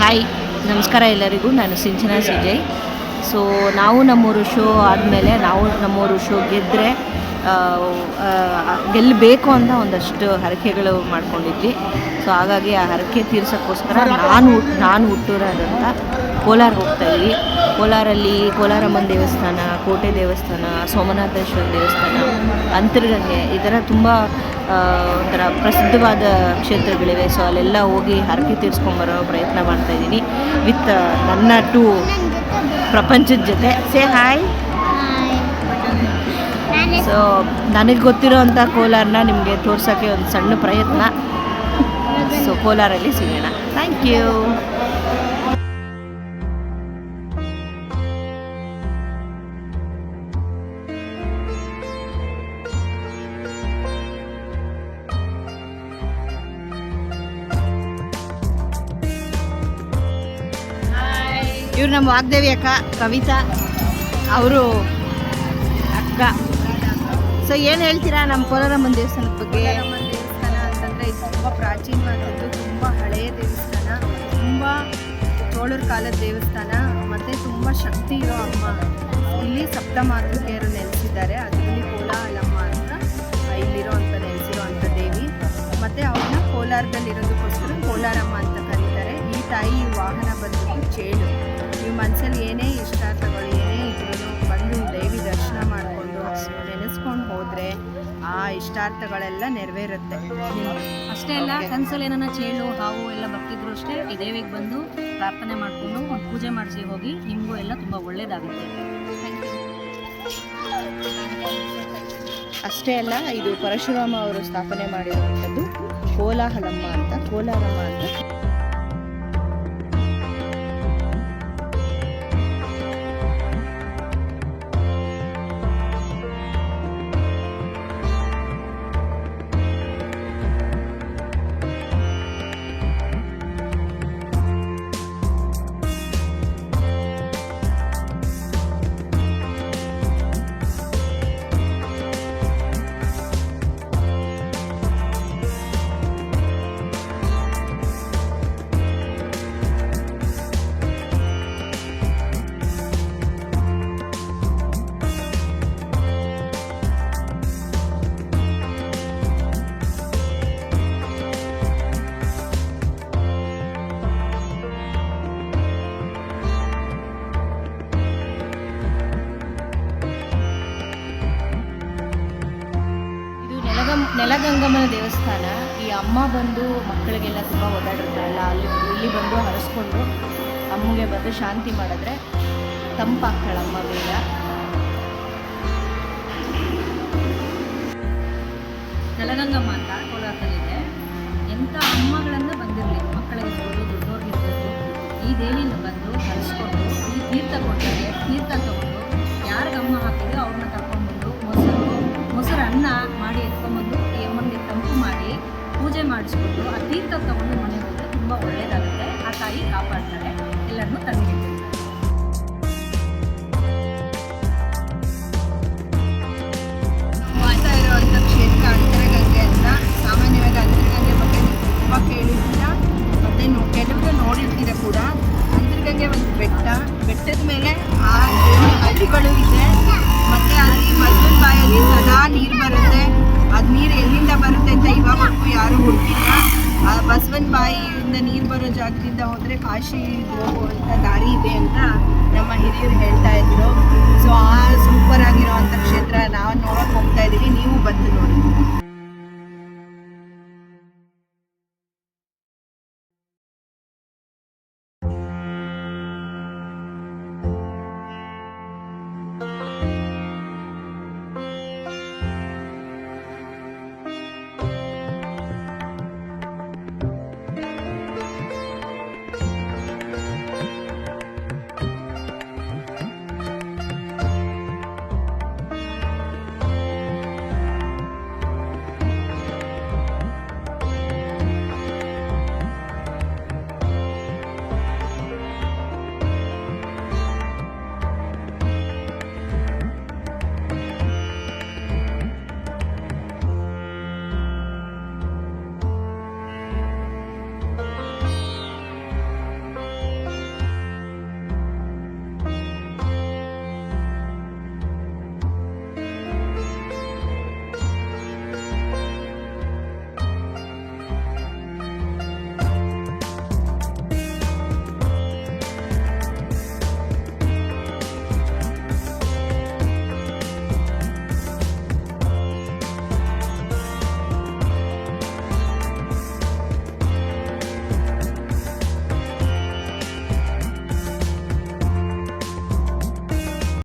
Hi, ನಮಸ್ಕಾರ ಎಲ್ಲರಿಗೂ. ನಾನು ಸಿಂಚನಾ ಸಿಜಯ್ ಸೊ ನಾವು ನಮ್ಮೂರು ಶೋ ಆದಮೇಲೆ ನಾವು ನಮ್ಮೂರು ಶೋ ಗೆದ್ದರೆ ಗೆಲ್ಲಬೇಕು ಅಂತ ಒಂದಷ್ಟು ಹರಕೆಗಳು ಮಾಡ್ಕೊಂಡಿದ್ವಿ. ಸೊ ಹಾಗಾಗಿ ಆ ಹರಕೆ ತೀರ್ಸೋಕ್ಕೋಸ್ಕರ ನಾನು ನಾನು ಹುಟ್ಟೂರಾದಂಥ ಕೋಲಾರ ಹೋಗ್ತಾ ಇದ್ವಿ. ಕೋಲಾರಲ್ಲಿ ಕೋಲಾರಮ್ಮನ ದೇವಸ್ಥಾನ, ಕೋಟೆ ದೇವಸ್ಥಾನ, ಸೋಮನಾಥೇಶ್ವರ ದೇವಸ್ಥಾನ, ಅಂತರ್ಗಂಗೆ ಈ ಥರ ತುಂಬ ಒಂಥರ ಪ್ರಸಿದ್ಧವಾದ ಕ್ಷೇತ್ರಗಳಿವೆ. ಸೊ ಅಲ್ಲೆಲ್ಲ ಹೋಗಿ ಹರಕೆ ತೀರಿಸ್ಕೊಂಬರೋ ಪ್ರಯತ್ನ ಮಾಡ್ತಾ ಇದ್ದೀನಿ. ವಿತ್ ನನ್ನ ಟು ಪ್ರಪಂಚದ ಜೊತೆ. ಸೇ ಹಾಯ್ ಸೊ ನನಗೆ ಗೊತ್ತಿರೋ ಅಂಥ ಕೋಲಾರನ ನಿಮಗೆ ತೋರ್ಸೋಕ್ಕೆ ಒಂದು ಸಣ್ಣ ಪ್ರಯತ್ನ. ಸೊ ಕೋಲಾರಲ್ಲಿ ಸಿಗೋಣ. ಥ್ಯಾಂಕ್ ಯು ಇವ್ರು ನಮ್ಮ ವಾಗ್ದೇವಿ ಅಕ್ಕ, ಕವಿತಾ, ಅವರು ಅಕ್ಕ. ಸೊ ಏನು ಹೇಳ್ತೀರಾ ನಮ್ಮ ಕೋಲಾರಮ್ಮನ ದೇವಸ್ಥಾನದ ಬಗ್ಗೆ? ದೇವಸ್ಥಾನ ಅಂತಂದರೆ ಇದು ತುಂಬ ಪ್ರಾಚೀನವಾದದ್ದು ತುಂಬ ಹಳೆಯ ದೇವಸ್ಥಾನ, ತುಂಬ ಚೋಳರ ಕಾಲದ ದೇವಸ್ಥಾನ, ಮತ್ತು ತುಂಬ ಶಕ್ತಿ ಇರೋ ಅಮ್ಮ. ಇಲ್ಲಿ ಸಪ್ತಮಾರ್ಗಿಯರು ನೆಲೆಸಿದ್ದಾರೆ. ಅದರಲ್ಲಿ ಕೋಲಾಲಮ್ಮ ಅಂತ ಇಲ್ಲಿರೋ ಅಂತ ನೆಲೆಸಿರೋ ಅಂಥ ದೇವಿ. ಮತ್ತು ಅವ್ರನ್ನ ಕೋಲಾರದಲ್ಲಿರೋದಕ್ಕೋಸ್ಕರ ಕೋಲಾರಮ್ಮ ಅಂತ ಕರೀತಾರೆ. ಈ ತಾಯಿ ವಾಹನ ಬಂದು ಚೇಳು. ನೀವು ಮನಸ್ಸಲ್ಲಿ ಏನೇ ಇಷ್ಟಾರ್ಥಗಳು ಏನೇ ಇದ್ರೂ ಬಂದು ದೇವಿ ದರ್ಶನ ಮಾಡಿಕೊಂಡು ನೆನೆಸ್ಕೊಂಡು ಹೋದರೆ ಆ ಇಷ್ಟಾರ್ಥಗಳೆಲ್ಲ ನೆರವೇರುತ್ತೆ. ಅಷ್ಟೇ ಅಲ್ಲ ಕನ್ಸಲ್ಲಿ ಏನನ್ನ ಚೇಳು ಹಾವು ಎಲ್ಲ ಬರ್ತಿದ್ರು ಅಷ್ಟೇ ಈ ದೇವಿಗೆ ಬಂದು ಪ್ರಾರ್ಥನೆ ಮಾಡಿಕೊಂಡು ಒಂದು ಪೂಜೆ ಮಾಡಿಸಿ ಹೋಗಿ ನಿಮಗೂ ಎಲ್ಲ ತುಂಬ ಒಳ್ಳೇದಾಗುತ್ತೆ. ಅಷ್ಟೇ ಅಲ್ಲ ಇದು ಪರಶುರಾಮ ಅವರು ಸ್ಥಾಪನೆ ಮಾಡಿರುವಂಥದ್ದು ಕೋಲಾಹಲಮ್ಮ ಅಂತ ಕೋಲಾರಮ್ಮ ಅಂತ. ನೆಲಗಂಗಮ್ಮನ ದೇವಸ್ಥಾನ, ಈ ಅಮ್ಮ ಬಂದು ಮಕ್ಕಳಿಗೆಲ್ಲ ತುಂಬ ಓಡಾಡಿರ್ತಾರಲ್ಲ, ಅಲ್ಲಿ ಇಲ್ಲಿ ಬಂದು ಹರಿಸ್ಕೊಂಡು ಅಮ್ಮಗೆ ಬಂದು ಶಾಂತಿ ಮಾಡಿದ್ರೆ ತಂಪಾಗ್ತಾಳಮ್ಮ ಬೇಗ. ನೆಲಗಂಗಮ್ಮ ಅಂತ ಕೋಲಾರದಲ್ಲಿದೆ. ಎಂಥ ಅಮ್ಮಗಳನ್ನು ಬಂದಿರಲಿ ಮಕ್ಕಳಿರ್ಬೋದು ದೊಡ್ಡವ್ರಿಗಿರ್ಬೋದು ಈ ದೇವಿನ ಬಂದು ಹರಿಸ್ಕೊಂಡು, ಈ ತೀರ್ಥ ಕೊಡ್ತಾರೆ, ತೀರ್ಥ ತಗೊಂಡು ಯಾರಿಗೆ ಅಮ್ಮ ಅವ್ರನ್ನ ಕರ್ಕೊಂಡ್ಬಂದು ಮೊಸರು ಮೊಸರು ಅನ್ನ ಮಾಡಿ ಎತ್ಕೊಂಡ್ಬಂದು ಮಾಡಿಸ್ಕೊಂಡು ಆ ತೀರ್ಥ ತಗೊಂಡು ಮನೆಗೆ ಹೋದರೆ ತುಂಬ ಒಳ್ಳೆಯದಾಗುತ್ತೆ ಆ ತಾಯಿ ಕಾಪಾಡ್ತಾರೆ. ಎಲ್ಲರನ್ನೂ ತಂದಿರ್ತಾರೆ ಆ ಬಸವನ ಬಾಯಿಯಿಂದ ನೀರು ಬರೋ ಜಾಗದಿಂದ ಹೋದ್ರೆ ಕಾಶಿ ಹೋಗುವಂಥ ದಾರಿ ಇದೆ ಅಂತ ನಮ್ಮ ಹಿರಿಯರು ಹೇಳ್ತಾ ಇದ್ರು. ಸೊ ಆ ಸೂಪರ್ ಆಗಿರುವಂತ ಕ್ಷೇತ್ರ ನಾವು ನೋಡೋಕೆ ಹೋಗ್ತಾ ಇದ್ದೀವಿ ನೀವು ಬಂದು ನೋಡಿ.